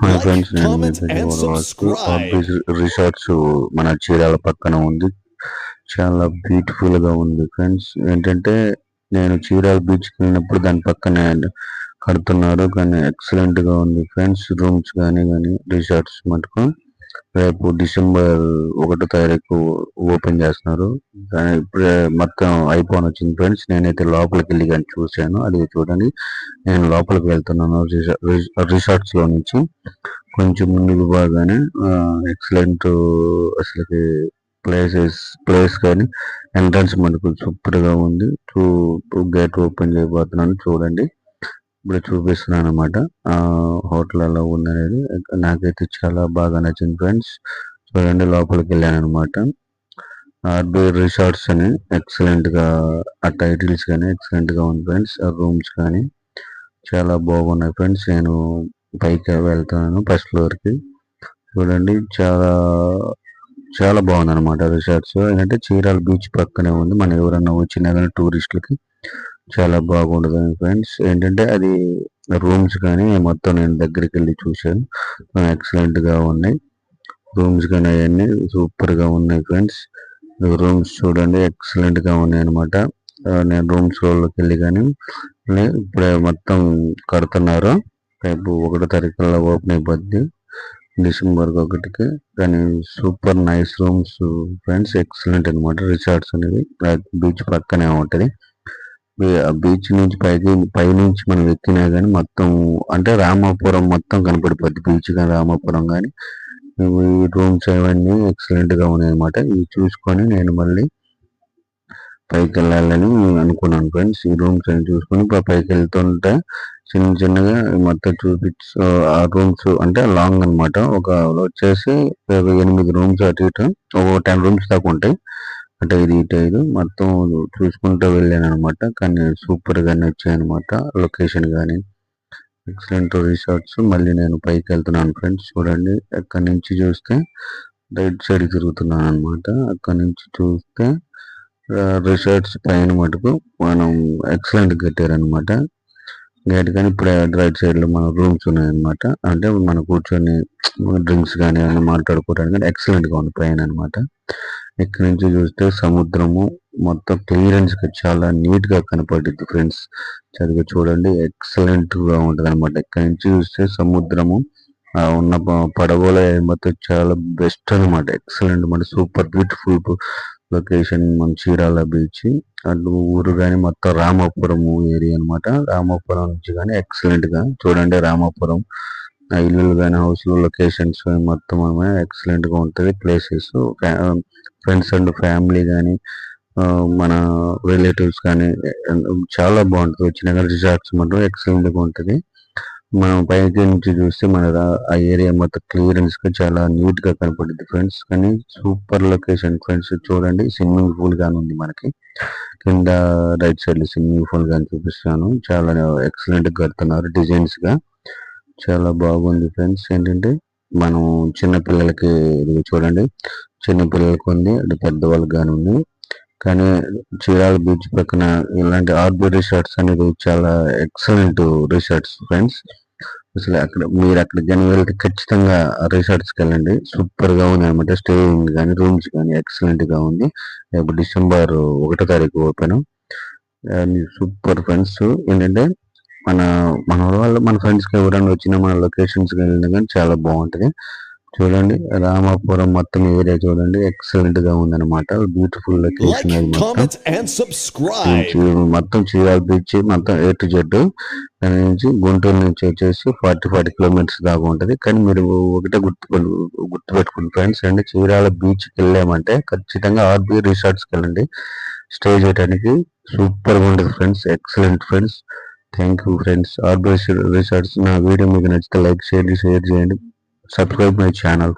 Hi friends నేను. ఆర్బీస్ resorts మన చీరాల పక్కన ఉంది. చాలా బ్యూటిఫుల్గా ఉంది ఫ్రెండ్స్ ఏంటంటే నేను చీరాల బీచ్కి వెళ్ళినప్పుడు దాని పక్కనే కడుతున్నారు కానీ ఎక్సలెంట్గా ఉంది ఫ్రెండ్స్ రూమ్స్ కానీ కానీ రిసార్ట్స్ మటుకు. రేపు డిసెంబర్ ఒకటో తారీఖు ఓపెన్ చేస్తున్నారు. కానీ ఇప్పుడే మొత్తం అయిపోని వచ్చింది ఫ్రెండ్స్. నేనైతే లోపలికి వెళ్ళి కానీ చూశాను. అది చూడండి. నేను లోపలికి వెళ్తున్నాను రిసార్ట్స్లో నుంచి. కొంచెం ముందుకు బాగానే ఎక్సలెంట్ అసలుకి ప్లేసెస్ ప్లేస్ కానీ ఎంట్రన్స్ మనకు సూపర్గా ఉంది గేట్ ఓపెన్ చేయబోతున్నాను. చూడండి. ఇప్పుడు చూపిస్తున్నాను అనమాట హోటల్ ఉంది అనేది నాకైతే చాలా బాగా నచ్చింది ఫ్రెండ్స్. చూడండి లోపలికి వెళ్ళాను అనమాట ఆర్బీ రిసార్ట్స్ అని ఎక్సలెంట్గా ఆ టైటిల్స్ కానీ ఎక్సలెంట్గా ఉంది ఫ్రెండ్స్. ఆ రూమ్స్ కానీ చాలా బాగున్నాయి ఫ్రెండ్స్. నేను పైకి వెళ్తున్నాను ఫస్ట్ ఫ్లోర్కి చూడండి చాలా చాలా బాగుంది అనమాట రిసార్ట్స్. ఏంటంటే చీరాల బీచ్ పక్కనే ఉంది. మనం ఎవరన్నా వచ్చినా కానీ టూరిస్టులకి చాలా బాగుంటుంది ఫ్రెండ్స్. ఏంటంటే అది రూమ్స్ కానీ మొత్తం నేను దగ్గరికి వెళ్ళి చూశాను. ఎక్సలెంట్గా ఉన్నాయి. రూమ్స్ కానీ అవన్నీ సూపర్గా ఉన్నాయి ఫ్రెండ్స్. రూమ్స్ చూడండి ఎక్సలెంట్గా ఉన్నాయి అనమాట నేను రూమ్స్లోకి వెళ్ళి కానీ ఇప్పుడే మొత్తం కడుతున్నారు. రేపు ఒకటో తారీఖులో ఓపెన్ అయిపోద్ది. డిసెంబర్ ఒకటికి. కానీ super nice rooms friends. Excellent అనమాట రిసార్ట్స్ అనేవి. బీచ్ పక్కనే ఉంటది. బీచ్ నుంచి పైకి పైనుంచి మనం ఎక్కినా కానీ మొత్తం అంటే రామాపురం మొత్తం కనపడిపోద్ది. బీచ్ కానీ రామాపురం కానీ. ఈ రూమ్స్ అవన్నీ ఎక్సలెంట్గా ఉన్నాయన్నమాట. ఉన్నాయి ఇవి చూసుకొని నేను మళ్ళీ పైకి వెళ్ళాలని అనుకున్నాను ఫ్రెండ్స్. ఈ రూమ్స్ అని చూసుకొని ఇప్పుడు పైకి వెళ్తుంటే చిన్న చిన్నగా మొత్తం చూపించు ఆ రూమ్స్ అంటే లాంగ్ అన్నమాట. ఒక వచ్చేసి ఎనిమిది రూమ్స్ అటు ఇటు ఒక టెన్ రూమ్స్ దాకా ఉంటాయి. అటు ఇది ఇటు ఐదు మొత్తం చూసుకుంటూ వెళ్ళాను అనమాట కానీ సూపర్గా నచ్చాయి అనమాట లొకేషన్ కానీ ఎక్సలెంట్ రిసార్ట్స్ మళ్ళీ నేను పైకి వెళ్తున్నాను ఫ్రెండ్స్ చూడండి. అక్కడి నుంచి చూస్తే రైట్ సైడ్ తిరుగుతున్నాను అనమాట అక్కడి నుంచి చూస్తే రిసార్ట్స్ పైన మటుకు మనం ఎక్సలెంట్ కట్టారనమాట గేట్ కానీ ఇప్పుడు రైట్ సైడ్లో మన రూమ్స్ ఉన్నాయన్నమాట. అంటే మనం కూర్చొని డ్రింక్స్ కానీ ఏమైనా మాట్లాడుకోవడానికి కానీ ఎక్సలెంట్ ఉంది పైన అనమాట ఇక్కడ నుంచి చూస్తే సముద్రము మొత్తం క్లియరెన్స్గా చాలా నీట్గా కనపడుద్ది ఫ్రెండ్స్. చదివి చూడండి ఎక్సలెంట్గా ఉంటది అనమాట ఇక్కడ నుంచి చూస్తే సముద్రము ఆ ఉన్న పడవల మొత్తం చాలా బెస్ట్ అనమాట ఎక్సలెంట్ అనమాట సూపర్ బ్యూటిఫుల్ లొకేషన్ మన చీరాల బీచ్ అటు ఊరు కానీ మొత్తం రామాపురం ఏరియా అన్నమాట. రామాపురం నుంచి కానీ ఎక్సలెంట్గా చూడండి రామాపురం. ఇల్లులు కానీ హౌస్ లొకేషన్స్ మొత్తం ఎక్సలెంట్గా ఉంటది. ప్లేసెస్ ఫ్రెండ్స్ అండ్ ఫ్యామిలీ కానీ మన రిలేటివ్స్ కానీ చాలా బాగుంటుంది. వచ్చిన రిసార్ట్స్ మాత్రం ఎక్సలెంట్ ఉంటుంది ఉంటది. మనం పైకి నుంచి చూస్తే మన ఆ ఏరియా మొత్తం క్లియరెన్స్గా చాలా నీట్గా కనపడుద్ది ఫ్రెండ్స్ కానీ సూపర్ లొకేషన్ ఫ్రెండ్స్ చూడండి స్విమ్మింగ్ పూల్ గాని ఉంది మనకి. కింద రైట్ సైడ్లో స్విమ్మింగ్ పూల్ గాని చూపిస్తాను. చాలా ఎక్సలెంట్గా కడుతున్నారు డిజైన్స్గా. చాలా బాగుంది ఫ్రెండ్స్. ఏంటంటే మనం చిన్న పిల్లలకి ఇది చూడండి. చిన్న పిల్లలకి ఉంది అది పెద్దవాళ్ళకి కానీ ఉంది. కానీ చీరాల బీచ్ పక్కన ఇలాంటి ఆర్బీ రిసార్ట్స్ అనేది చాలా ఎక్సలెంట్ రిసార్ట్స్ ఫ్రెండ్స్. అసలు అక్కడ మీరు అక్కడికి కానీ వెళ్తే ఖచ్చితంగా రిసార్ట్స్కి వెళ్ళండి. సూపర్గా ఉంది అనమాట స్టేయింగ్ కానీ రూమ్స్ కానీ ఎక్సలెంట్గా ఉంది. రేపు డిసెంబర్ ఒకటో తారీఖు ఓపెన్. Super friends. ఏంటంటే మన మన వాళ్ళు మన ఫ్రెండ్స్కి ఎవరైనా వచ్చినా మన లొకేషన్స్కి వెళ్ళినా కానీ చాలా బాగుంటది. చూడండి రామాపురం మొత్తం ఏరియా చూడండి ఎక్సలెంట్గా ఉంది అనమాట బ్యూటిఫుల్ లొకేషన్ అది మొత్తం. చీరాల బీచ్ మొత్తం ఏ టు జెడ్ దాని నుంచి గుంటూరు నుంచి వచ్చేసి ఫార్టీ ఫార్టీ కిలోమీటర్స్ దాకా ఉంటది. కానీ మీరు ఒకటే గుర్తు గుర్తుపెట్టుకుని ఫ్రెండ్స్ అండి చీరాల బీచ్కి వెళ్ళామంటే ఖచ్చితంగా ఆర్బీ రిసార్ట్స్కి వెళ్ళండి. స్టే చేయడానికి సూపర్గా ఉంటుంది friends excellent friends thank you friends Arbor resorts నా వీడియో మీకు నచ్చితే లైక్ చేయండి షేర్ చేయండి. Subscribe my channel